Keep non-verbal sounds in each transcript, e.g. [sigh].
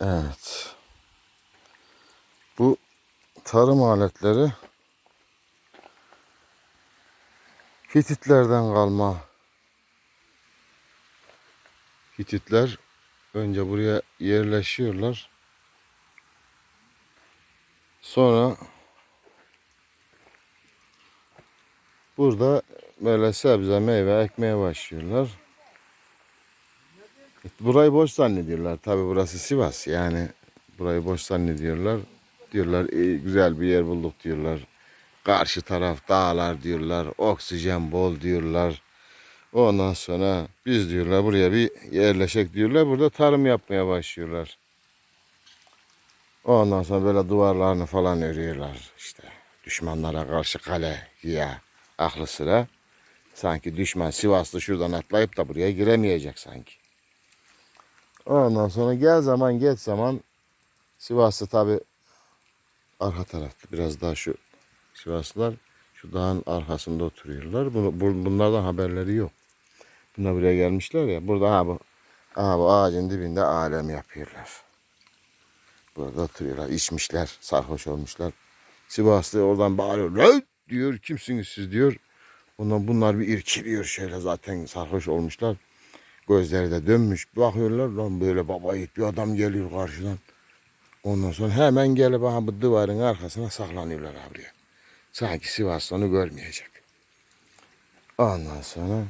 Evet. Bu tarım aletleri Hititlerden kalma. Hititler önce buraya yerleşiyorlar. Sonra burada böyle sebze meyve ekmeye başlıyorlar. Burayı boş zannediyorlar. Tabi burası Sivas yani. Burayı boş zannediyorlar. Diyorlar "İyi, güzel bir yer bulduk diyorlar. Karşı taraf dağlar diyorlar. Oksijen bol diyorlar. Ondan sonra biz diyorlar buraya bir yerleşek diyorlar. Burada tarım yapmaya başlıyorlar. Ondan sonra böyle duvarlarını falan örüyorlar işte. Düşmanlara karşı kale ya aklı sıra. Sanki düşman Sivaslı şuradan atlayıp da buraya giremeyecek sanki. Ondan sonra gel zaman geç zaman Sivaslı tabi arka tarafta biraz daha şu Sivaslılar şu dağın arkasında oturuyorlar. Bunlardan haberleri yok. Bunlar buraya gelmişler ya. Burada ha bu, ha bu ağacın dibinde alem yapıyorlar. Burada oturuyorlar. içmişler. Sarhoş olmuşlar. Sivaslı oradan bağırıyor. Diyor. Kimsiniz siz diyor. Ondan bunlar bir irkiliyor şöyle zaten sarhoş olmuşlar. Gözleri de dönmüş. Bakıyorlar lan böyle baba yiğit bir adam geliyor karşıdan. Ondan sonra hemen gelip aha bu duvarın arkasına saklanıyorlar abiye. Sanki Sivaslı onu görmeyecek. Ondan sonra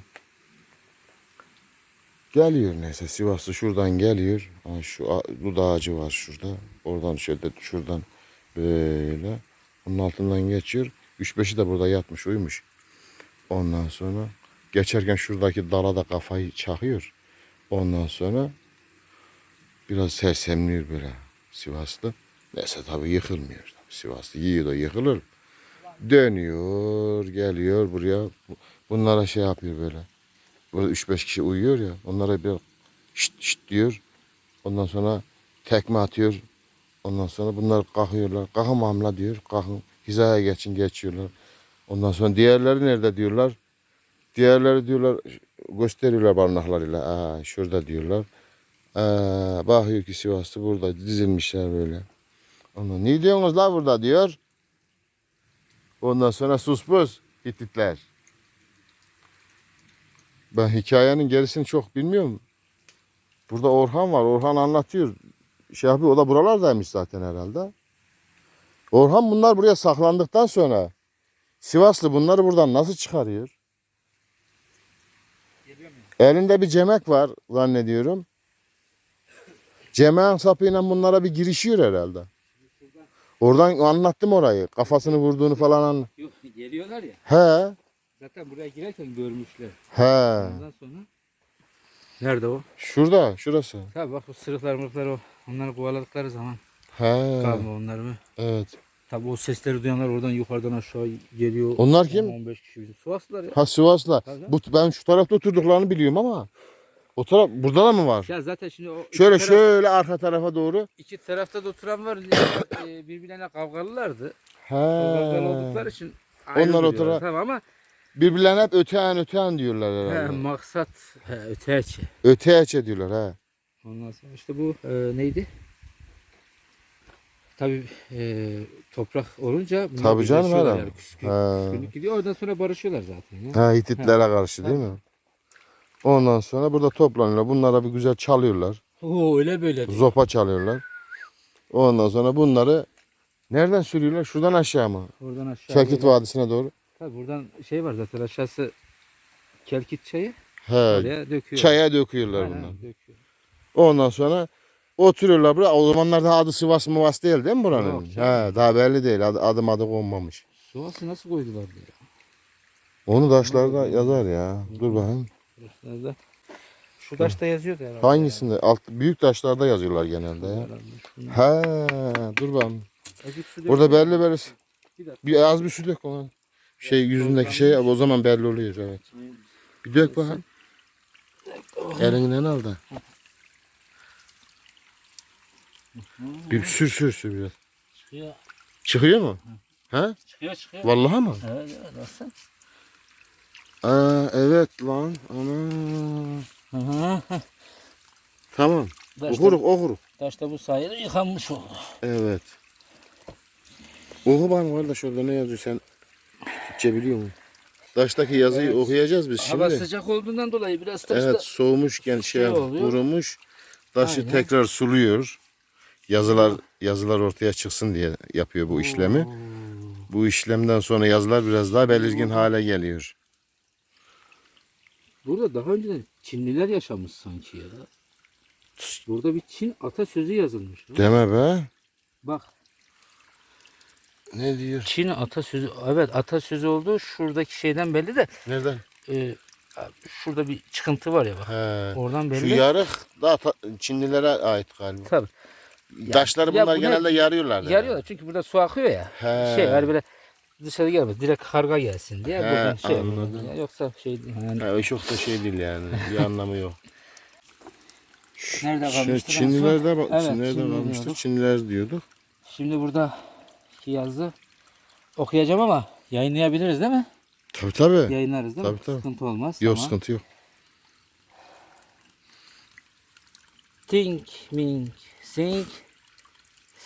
geliyor neyse Sivaslı şuradan geliyor. Şu bu ağacı var şurada. Oradan şöyle şuradan böyle. Onun altından geçiyor. Üç beşi de burada yatmış uyumuş. Ondan sonra geçerken şuradaki dala da kafayı çakıyor. Ondan sonra biraz sersemliyor böyle Sivaslı. Neyse tabii yıkılmıyor. Sivaslı yiyor da yıkılır. Dönüyor, geliyor buraya. Bu- Bunlara şey yapıyor böyle. Burada 3-5 kişi uyuyor ya. Onlara bir şşt şşt diyor. Ondan sonra tekme atıyor. Ondan sonra bunlar kalkıyorlar. Kalkın mamla diyor. Kalkın. Hizaya geçin geçiyorlar. Ondan sonra diğerleri nerede diyorlar. Diğerleri diyorlar gösteriyorlar parmaklarıyla. Aa, şurada diyorlar. Aa, bakıyor ki Sivaslı burada dizilmişler böyle. Ondan ne diyorsunuz la burada diyor. Ondan sonra sus pus Hititler. Ben hikayenin gerisini çok bilmiyorum. Burada Orhan var. Orhan anlatıyor. Şey yapıyor. O da buralardaymış zaten herhalde. Orhan bunlar buraya saklandıktan sonra Sivaslı bunları buradan nasıl çıkarıyor? Elinde bir cemek var zannediyorum. Cemeğin sapıyla bunlara bir girişiyor herhalde. Oradan anlattım orayı. Kafasını vurduğunu falan anlattım. Yok geliyorlar ya. He. Zaten buraya girerken görmüşler. He. Ondan sonra Nerede o? Şurada, şurası. Tabii bak bu sırıklar mırıklar o. Onları kovaladıkları zaman He. kalma onlar mı? Evet. Tabii o sesleri duyanlar oradan yukarıdan aşağı geliyor. Onlar kim? 15 kişi bizim. Sivaslılar ya. Ha Sivaslı. Tabii. Bu ben şu tarafta oturduklarını biliyorum ama o taraf burada da mı var? Ya zaten şimdi o iki Şöyle taraf- şöyle arka tarafa doğru. iki tarafta da oturan var. e, birbirlerine kavgalılardı. He. O kavgalı oldukları için Onlar duruyorlar. otura- Tamam ama Birbirlerine hep öteyen öteyen diyorlar he, herhalde. maksat he, öteçi. Öteyeçe diyorlar he. Ondan sonra işte bu e, neydi? Tabii e, toprak olunca bunlar Tabii canım, birleşiyorlar. Küskün, Ha. küskünlük gidiyor. Oradan sonra barışıyorlar zaten. Ya. Ha Hititlere karşı değil mi? Ondan sonra burada toplanıyorlar. Bunlara bir güzel çalıyorlar. Oo öyle böyle. değil. Zopa çalıyorlar. Ondan sonra bunları nereden sürüyorlar? Şuradan aşağı mı? Oradan aşağı. Kelkit böyle- Vadisi'ne doğru. Tabii buradan şey var zaten aşağısı Kelkit çayı. He. Oraya döküyor. Çaya döküyorlar Aynen, bunlar. döküyor. Ondan sonra oturuyorlar buraya. O zamanlar daha adı Sivas Mıvas değil değil mi buranın? Yok He, daha belli değil. Adı, adım adı konmamış. Suvası nasıl koydular diye. Onu taşlarda yazar ya. Dur bakayım. Burası da. Şu taşta yazıyordu herhalde. Hangisinde? Alt, büyük taşlarda yazıyorlar genelde ya. He, dur bakayım. Döküyor. belli belli. Bir az bir su dök ona. Şey yüzündeki şey o zaman belli oluyor evet. Bir dök bakayım. Elinden al da. Bir sür sür sür biraz. Çıkıyor. Çıkıyor mu? He? Çıkıyor çıkıyor. Vallahi mı? Evet evet nasıl? Aa evet lan. Ana. Tamam. Taşta, Okuruk okuruk. taşta bu sayede yıkanmış oldu. Evet. Oku bana kardeş orada ne yazıyor sen Türkçe biliyor musun? Taştaki yazıyı Evet. okuyacağız biz Hava şimdi. sıcak olduğundan dolayı biraz taşta Evet soğumuşken şey, şey oluyor. kurumuş. Taşı Aynen. tekrar suluyor. Yazılar yazılar ortaya çıksın diye yapıyor bu işlemi. Bu işlemden sonra yazılar biraz daha belirgin hale geliyor. Burada daha önceden Çinliler yaşamış sanki ya. Burada bir Çin atasözü yazılmış. ha. Deme be. Bak Ne diyor? Çin atasözü evet atasözü olduğu şuradaki şeyden belli de Nereden? e, şurada bir çıkıntı var ya bak. He. Oradan Şu belli. yarık da Çinlilere ait galiba. Tabii. Taşları ya bunlar bu ne- genelde yarıyorlar. Yarıyorlar çünkü burada su akıyor ya. He. Şey hani böyle dışarı gelmez. Direkt karga gelsin diye. He, şey anladım. Ya Yoksa şey değil. Yani. Ha, çok da şey değil yani. Bir anlamı yok. [laughs] Nerede Şey, kalmıştık? Çinlilerde bak, Evet, Çinlilerde Çinliler kalmıştık. diyorduk. Çinliler diyorduk. Şimdi burada iki yazı okuyacağım ama yayınlayabiliriz değil mi? Tabii tabii. Yayınlarız değil mi? Tabii, tabii. Sıkıntı olmaz. Yok Tamam. sıkıntı yok. Think, mink, think,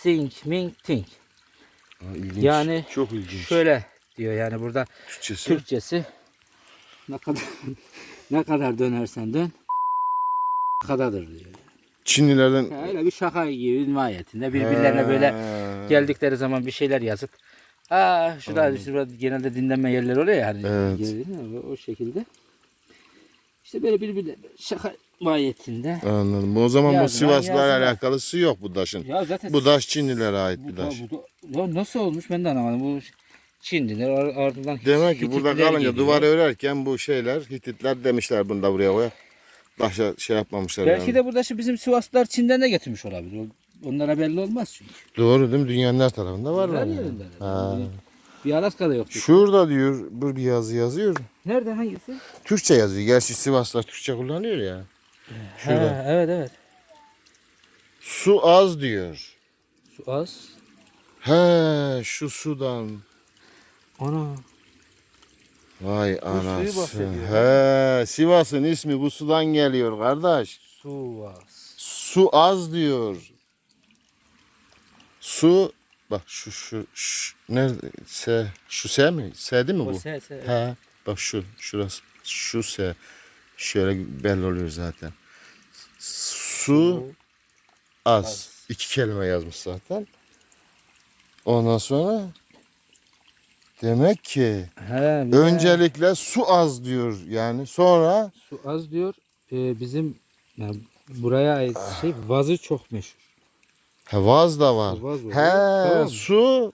think, mink, think. Ha, ilginç. Yani çok ilginç. Şöyle diyor yani burada Türkçesi. Türkçesi ne kadar [laughs] ne kadar dönersen dön [laughs] kadardır diyor. Çinlilerden Ya öyle bir şaka gibi mahiyetinde birbirlerine böyle He. geldikleri zaman bir şeyler yazıp Aa şurada, şurada genelde dinlenme yerleri oluyor ya hani Evet. O, o şekilde. İşte böyle birbirine şaka mahiyetinde. Anladım. O zaman bu Yazılan, Sivaslılarla yazılan. alakalısı yok bu taşın. Ya zaten Bu taş Çinlilere ait bu, bir da- taş. bu da- ya nasıl olmuş ben de anlamadım. Bu Çinliler ar- ardından Demek ki burada Hititler kalınca geliyor. duvarı örerken bu şeyler Hititler demişler bunu da buraya koy. Taşa şey yapmamışlar Belki yani. de burada şimdi bizim Sivaslılar Çin'den de getirmiş olabilir. Onlara belli olmaz çünkü. Doğru değil mi? Dünyanın her tarafında var. Her yani. yerinde. Ha. Bir Alaska'da yoktu. Şurada diyor bu bir yazı yazıyor. Nerede hangisi? Türkçe yazıyor. Gerçi Sivaslılar Türkçe kullanıyor ya. Şurada. Ha, evet evet. Su az diyor. Su az. He şu sudan. Ana. Vay bahsediyor. He Sivas'ın ismi bu sudan geliyor kardeş. Su az. Su az diyor. Su bak şu şu, şu nerede se şu se mi? Se değil mi O bu? se, se. He bak şu şurası şu se şöyle belli oluyor zaten. Su az. az. İki kelime yazmış zaten. Ondan sonra demek ki He, öncelikle su az diyor yani sonra su az diyor. Ee, bizim yani buraya ait şey vazı çok meşhur. he, vaz da var. Vaz oluyor. He Tamam. su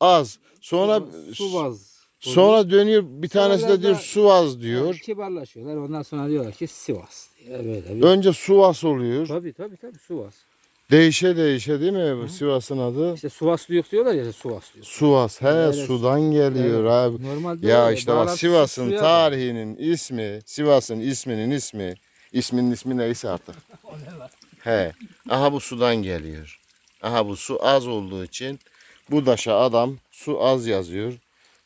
az. Sonra su vaz. Sonra dönüyor bir tanesi de diyor az diyor. Kibarlaşıyorlar. Ondan sonra diyorlar ki Sivas diye böyle bir. Önce Suvas oluyor. Tabii tabii tabii Sivas. Değişe değişe değil mi bu Sivas'ın adı? İşte Sivaslı yok diyorlar ya Sivas diyor. Suvas. He Evet. sudan geliyor Evet. abi. Normalde Ya öyle, işte bak bağlantısı Sivas'ın suya da. tarihinin ismi, Sivas'ın isminin ismi, isminin ismi neyse artık. [laughs] He. Aha bu sudan geliyor. Aha bu su az olduğu için bu daşa adam su az yazıyor.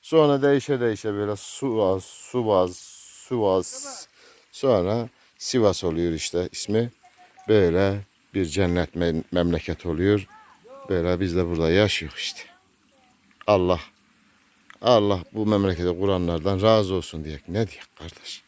Sonra değişe değişe böyle su az, su az, su az. Sonra Sivas oluyor işte ismi. Böyle bir cennet me- memleket oluyor. Böyle biz de burada yaşıyoruz işte. Allah Allah bu memlekete kuranlardan razı olsun diye. Ne diyek kardeş?